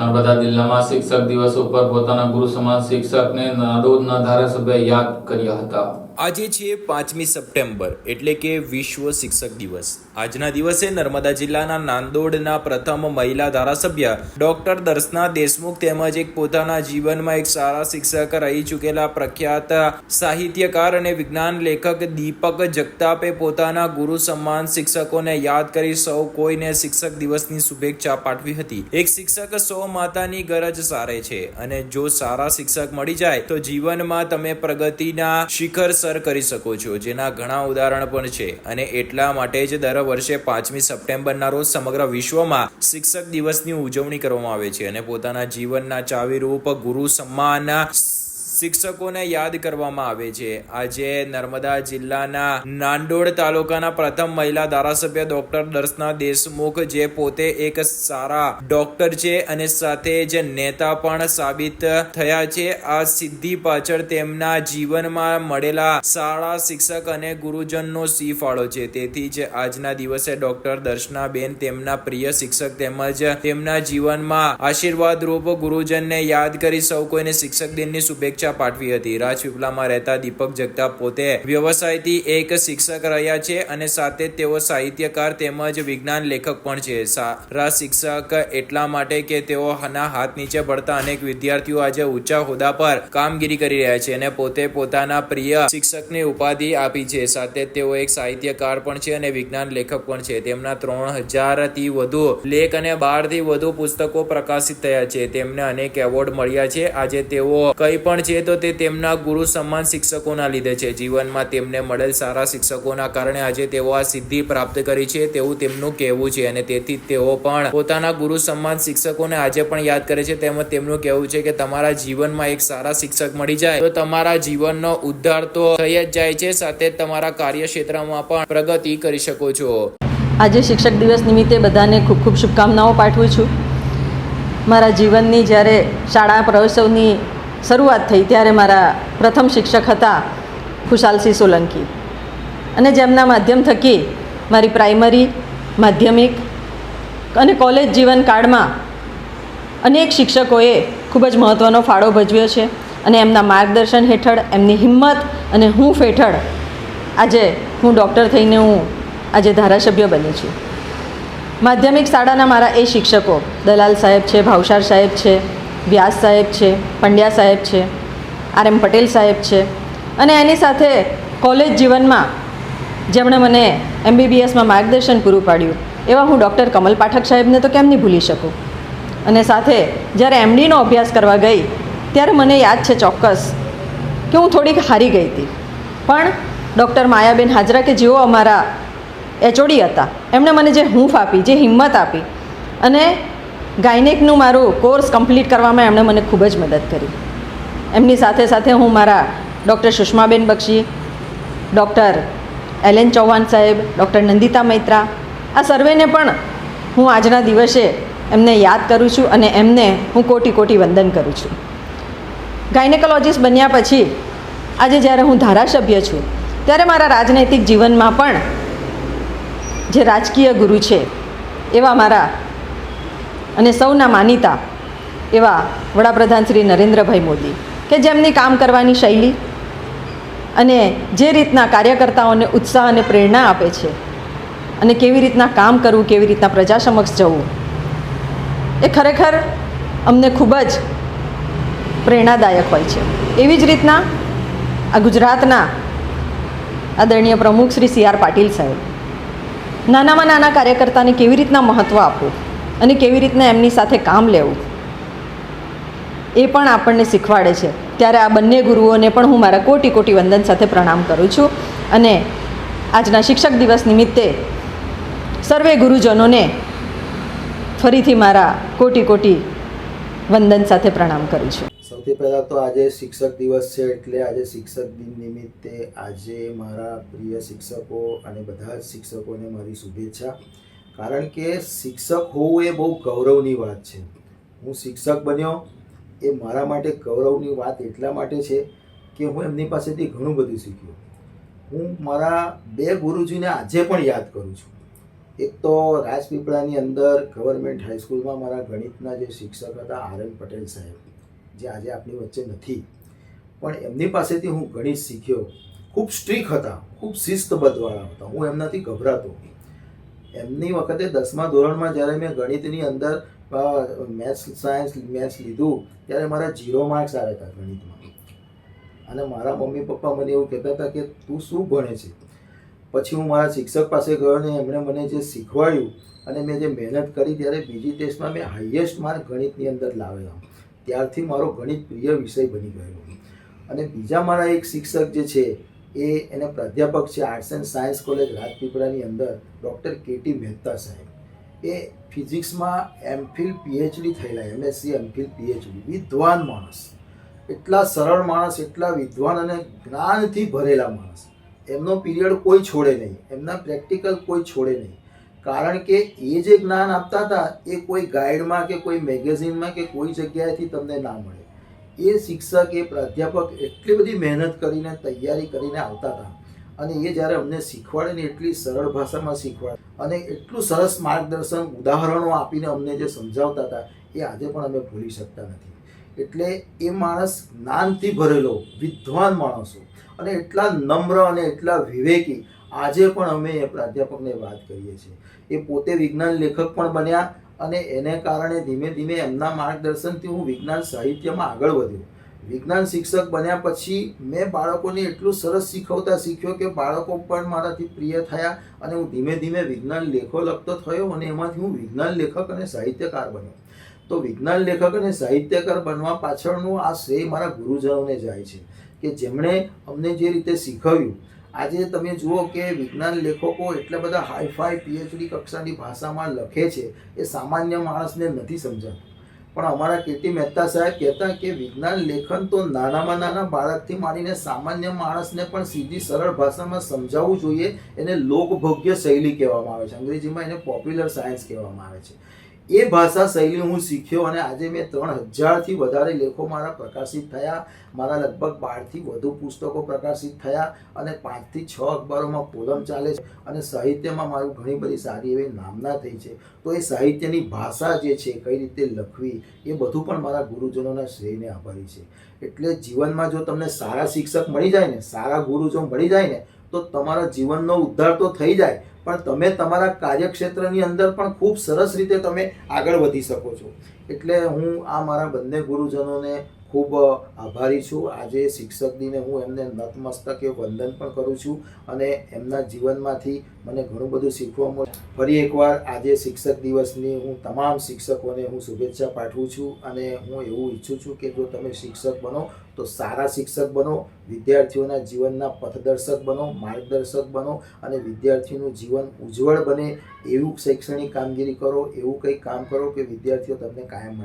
નર્મદા જિલ્લામાં શિક્ષક દિવસ ઉપર પોતાના ગુરુ સમાન શિક્ષકને નાડોદના ધારાસભ્ય યાદ કર્યા હતા. આજે છે પાંચમી સપ્ટેમ્બર એટલે કે વિશ્વ શિક્ષક દિવસ. આજના દિવસે નર્મદા જિલ્લાના નાંદોડના પ્રથમ મહિલા ધારાસભ્ય ડોક્ટર દર્શના દેશમુખ તેમજ એક પોતાના જીવનમાં એક સારા શિક્ષક રહી ચૂકેલા પ્રખ્યાત સાહિત્યકાર અને વિજ્ઞાન લેખક દીપક જગતાપે પોતાના ગુરુ સમાન શિક્ષકોને યાદ કરી સૌ કોઈને શિક્ષક દિવસની શુભેચ્છા પાઠવી હતી. એક શિક્ષક સૌ માતાની ગરજ સારે છે અને જો સારા શિક્ષક મળી જાય તો જીવનમાં તમે પ્રગતિના શિખર સર કરી શકો છો, જેના ઘણા ઉદાહરણ પણ છે. અને એટલા માટે જ દર વર્ષે પાંચમી સપ્ટેમ્બરના રોજ સમગ્ર વિશ્વમાં શિક્ષક દિવસની ઉજવણી કરવામાં આવે છે અને પોતાના જીવનના ચાવીરૂપ ગુરુ સન્માન શિક્ષકોને યાદ કરવામાં આવે છે. આજે નર્મદા જિલ્લાના નાંદોડ તાલુકાના પ્રથમ મહિલા ધારાસભ્ય ડોક્ટર દર્શના દેશમુખ, જે પોતે એક સારા ડોક્ટર છે અને સાથે જ નેતા પણ સાબિત થયા છે. આ સિદ્ધિ પાછળ તેમના જીવનમાં મળેલા સારા શિક્ષક અને ગુરુજનનો સી ફાળો છે. તેથી જ આજના દિવસે ડોક્ટર દર્શનાબેન તેમના પ્રિય શિક્ષક તેમજ તેમના જીવનમાં આશીર્વાદ રૂપ ગુરુજનને યાદ કરી સૌ કોઈને શિક્ષક દિનની શુભેચ્છા પાઠવી હતી. રાજપીપળામાં રહેતા દીપક જગતાપ પોતે વ્યવસાયથી એક શિક્ષક રહ્યા છે અને સાથે તેઓ સાહિત્યકાર તેમજ વિજ્ઞાન લેખક પણ છે. સારા શિક્ષક એટલા માટે કે તેઓના હાથ નીચે પડતા અનેક વિદ્યાર્થીઓ આજે ઊંચા હોદ્દા પર કામગીરી કરી રહ્યા છે અને પોતે પોતાના પ્રિય શિક્ષકની ઉપાધિ આપી છે. સાથે જ તેઓ એક સાહિત્યકાર પણ છે અને વિજ્ઞાન લેખક પણ છે. તેમના ત્રણ હજારથી વધુ લેખ અને બારથી વધુ પુસ્તકો પ્રકાશિત થયા છે. તેમને અનેક એવોર્ડ મળ્યા છે. આજે તેઓ કંઈ પણ તો તે તેમના ગુરુ સમાન શિક્ષકોના લીધે છે. જીવનમાં તેમને મળેલ સારા શિક્ષકોના કારણે આજે તેઓ આ સિદ્ધિ પ્રાપ્ત કરી છે તેવું તેમનું કહેવું છે અને તેથી તેઓ પણ પોતાના ગુરુ સમાન શિક્ષકોને આજે પણ યાદ કરે છે. તેમજ તેમનું કહેવું છે કે તમારા જીવનમાં એક સારા શિક્ષક મળી જાય. તો તમારા જીવનનો ઉદ્ધાર તો થઈ જ જાય છે. સાથે તમારા કાર્યક્ષેત્રમાં પણ પ્રગતિ કરી શકો છો. આજે શિક્ષક દિવસ નિમિત્તે બધાને ખૂબ ખૂબ શુભકામનાઓ પાઠવું છું. મારા જીવનની જ્યારે શાળા પ્રવેશોની શરૂઆત થઈ ત્યારે મારા પ્રથમ શિક્ષક હતા ખુશાલસિંહ સોલંકી. અને જેમના માધ્યમ થકી મારી પ્રાઇમરી, માધ્યમિક અને કોલેજ જીવન કાળમાં અનેક શિક્ષકોએ ખૂબ જ મહત્ત્વનો ફાળો ભજવ્યો છે અને એમના માર્ગદર્શન હેઠળ, એમની હિંમત અને હું હેઠળ આજે હું ડૉક્ટર થઈને હું આજે ધારાસભ્ય બની છું. માધ્યમિક શાળાના મારા એ શિક્ષકો દલાલ સાહેબ છે, ભાવસાર સાહેબ છે વ્યાસ સાહેબ છે, પંડ્યા સાહેબ છે, આર એમ પટેલ સાહેબ છે. અને એની સાથે કોલેજ જીવનમાં જેમણે મને એમબીબીએસમાં માર્ગદર્શન પૂરું પાડ્યું, એવા હું ડૉક્ટર કમલ પાઠક સાહેબને તો કેમ નહીં ભૂલી શકું? અને સાથે જ્યારે એમડીનો અભ્યાસ કરવા ગઈ, ત્યારે મને યાદ છે ચોક્કસ કે હું થોડીક હારી ગઈ હતી. પણ ડૉક્ટર માયાબેન હાજરા કે જેઓ અમારા એચઓડી હતા, એમણે મને જે હૂંફ આપી, જે હિંમત આપી, અને ગાયનેકનું મારું કોર્સ કમ્પ્લીટ કરવામાં એમણે મને ખૂબ જ મદદ કરી. એમની સાથે સાથે હું મારા doctor સુષ્માબેન Bakshi, doctor LN Chauhan સાહેબ, ડૉક્ટર નંદિતા મૈત્રા, આ સર્વેને પણ હું આજના દિવસે એમને યાદ કરું છું અને એમને હું કોટી કોટી વંદન કરું છું. ગાયનેકોલોજીસ્ટ બન્યા પછી આજે જ્યારે હું ધારાસભ્ય છું, ત્યારે મારા રાજનૈતિક જીવનમાં પણ જે રાજકીય ગુરુ છે, એવા મારા અને સૌના માનીતા એવા વડાપ્રધાન શ્રી નરેન્દ્રભાઈ મોદી, કે જેમની કામ કરવાની શૈલી અને જે રીતના કાર્યકર્તાઓને ઉત્સાહ અને પ્રેરણા આપે છે અને કેવી રીતના કામ કરવું, કેવી રીતના પ્રજા સમક્ષ જવું, એ ખરેખર અમને ખૂબ જ પ્રેરણાદાયક હોય છે. એવી જ રીતના આ ગુજરાતના આદરણીય પ્રમુખ શ્રી સી આર પાટીલ સાહેબ, નાનામાં નાના કાર્યકર્તાને કેવી રીતના મહત્ત્વ આપવું? અને કેવી રીતના એમની સાથે કામ લેવું એ પણ આપણને શીખવાડે છે. ત્યારે આ બંને ગુરુઓને પણ હું મારા કોટી કોટી વંદન સાથે પ્રણામ કરું છું. અને આજના શિક્ષક દિવસ નિમિત્તે સર્વે ગુરુજનોને ફરીથી મારા કોટી કોટી વંદન સાથે પ્રણામ કરું છું. સૌથી પહેલાં તો આજે શિક્ષક દિવસ છે એટલે આજે શિક્ષક દિન નિમિત્તે આજે મારા પ્રિય શિક્ષકો અને બધા જ શિક્ષકોને મારી શુભેચ્છા. કારણ કે શિક્ષક હોવું એ બહુ ગૌરવની વાત છે. હું શિક્ષક બન્યો એ મારા માટે ગૌરવની વાત એટલા માટે છે કે હું એમની પાસેથી ઘણું બધું શીખ્યો. હું મારા બે ગુરુજીને આજે પણ યાદ કરું છું. એક તો રાજપીપળાની અંદર ગવર્મેન્ટ હાઈસ્કૂલમાં મારા ગણિતના જે શિક્ષક હતા આરએન પટેલ સાહેબ, જે આજે આપણી વચ્ચે નથી. પણ એમની પાસેથી હું ગણિત શીખ્યો. ખૂબ સ્ટ્રીક હતા, ખૂબ શિસ્તબદ્ધવાળા હતા. હું એમનાથી ગભરાતો. એમની વખતે દસમા ધોરણમાં જ્યારે મેં ગણિતની અંદર મેથ્સ, સાયન્સ, મેથ્સ લીધું, ત્યારે મારા ઝીરો માર્ક્સ આવ્યા હતા ગણિતમાં. અને મારા મમ્મી પપ્પા મને એવું કહેતા હતા કે, તું શું ભણે છે? પછી હું મારા શિક્ષક પાસે ગયો ને એમણે મને જે શીખવાડ્યું અને મેં જે મહેનત કરી ત્યારે બીજી ટેસ્ટમાં મેં હાઈએસ્ટ માર્ક ગણિતની અંદર લાવેલા. ત્યારથી મારો ગણિત પ્રિય વિષય બની ગયો. અને બીજા મારા એક શિક્ષક જે છે એ એને પ્રાધ્યાપક છે આર્ટ્સ એન્ડ સાયન્સ કોલેજ રાજપીપળાની અંદર, ડૉક્ટર કેટી મહેતા સાહેબ. એ ફિઝિક્સમાં એમફિલ પીએચડી થયેલા એમએસસી એમફિલ પીએચડી વિદ્વાન માણસ. એટલા સરળ માણસ, એટલા વિદ્વાન અને જ્ઞાનથી ભરેલા માણસ. એમનો પિરિયડ કોઈ છોડે નહીં, એમના પ્રેક્ટિકલ કોઈ છોડે નહીં. કારણ કે એ જે જ્ઞાન આપતા હતા, એ કોઈ ગાઈડમાં કે કોઈ મેગેઝિનમાં કે કોઈ જગ્યાએથી તમને ના મળે. એ શિક્ષક, એ પ્રાધ્યાપક એટલી બધી મહેનત કરીને, તૈયારી કરીને આવતા હતા. અને એ જ્યારે અમને શીખવાડે ને એટલી સરળ ભાષામાં શીખવાડે અને એટલું સરસ માર્ગદર્શન, ઉદાહરણો આપીને અમને જે સમજાવતા હતા, એ આજે પણ અમે ભૂલી શકતા નથી. એટલે એ માણસ જ્ઞાનથી ભરેલો, વિદ્વાન માણસો અને એટલા નમ્ર અને એટલા વિવેકી આજે પણ અમે એ પ્રાધ્યાપકને વાત કરીએ છીએ. એ પોતે વિજ્ઞાન લેખક પણ બન્યા અને એને કારણે ધીમે ધીમે એમના માર્ગદર્શનથી હું વિજ્ઞાન સાહિત્યમાં આગળ વધ્યો. વિજ્ઞાન શિક્ષક બન્યા પછી મેં બાળકોને એટલું સરસ શીખવતા શીખ્યો કે બાળકો પણ મારાથી પ્રિય થયા અને હું ધીમે ધીમે વિજ્ઞાન લેખો લખતો થયો અને એમાંથી હું વિજ્ઞાન લેખક અને સાહિત્યકાર બન્યો. તો વિજ્ઞાન લેખક અને સાહિત્યકાર બનવા પાછળનું આ શ્રેય મારા ગુરુજનોને જાય છે કે જેમણે અમને જે રીતે શીખવ્યું આજે તમે જુઓ કે વિજ્ઞાન લેખકો એટલા બધા હાઈફાઈ પીએચડી કક્ષાની ભાષામાં લખે છે, એ સામાન્ય માણસને નથી સમજાતું. પણ અમારા કીર્તિ મહેતા સાહેબ કહેતા કે વિજ્ઞાન લેખન તો નાનામાં નાના બાળકથી માંડીને સામાન્ય માણસને પણ સીધી સરળ ભાષામાં સમજાવવું જોઈએ, એને લોકભોગ્ય શૈલી કહેવામાં આવે છે. અંગ્રેજીમાં એને પોપ્યુલર સાયન્સ કહેવામાં આવે છે. એ ભાષા શૈલી હું શીખ્યો અને આજે મેં ત્રણ હજારથી વધારે લેખો મારા પ્રકાશિત થયા. મારા લગભગ બારથી વધુ પુસ્તકો પ્રકાશિત થયા અને પાંચથી છ અખબારોમાં કોલમ ચાલે છે અને સાહિત્યમાં મારું ઘણી બધી સારી એવી નામના થઈ છે. તો એ સાહિત્યની ભાષા જે છે, કઈ રીતે લખવી, એ બધું પણ મારા ગુરુજનોના શ્રેયને આભારી છે. એટલે જીવનમાં જો તમને સારા શિક્ષક મળી જાય ને, સારા ગુરુ જો મળી જાય ને, તો તમારા જીવનનો ઉદ્ધાર તો થઈ જાય પણ તમે તમારા કાર્યક્ષેત્રની અંદર પણ ખૂબ સરસ રીતે તમે આગળ વધી શકો છો. એટલે હું આ મારા બંને ગુરુજનોને ખૂબ આભારી છું. આજે શિક્ષક દિને હું એમને નતમસ્તકે વંદન પણ કરું છું અને એમના જીવનમાંથી મને ઘણું બધું શીખવા મળ્યું ફરી એકવાર આજે શિક્ષક દિવસની હું તમામ શિક્ષકોને હું શુભેચ્છા પાઠવું છું અને હું એવું ઈચ્છું છું કે જો તમે શિક્ષક બનો તો સારા શિક્ષક બનો, વિદ્યાર્થીઓના જીવનના પથદર્શક બનો, માર્ગદર્શક બનો અને વિદ્યાર્થીનું જીવન ઉજ્જવળ બને. એવું શૈક્ષણિક કામગીરી કરો, એવું કંઈક કામ કરો કે વિદ્યાર્થીઓ તમને કાયમ માટે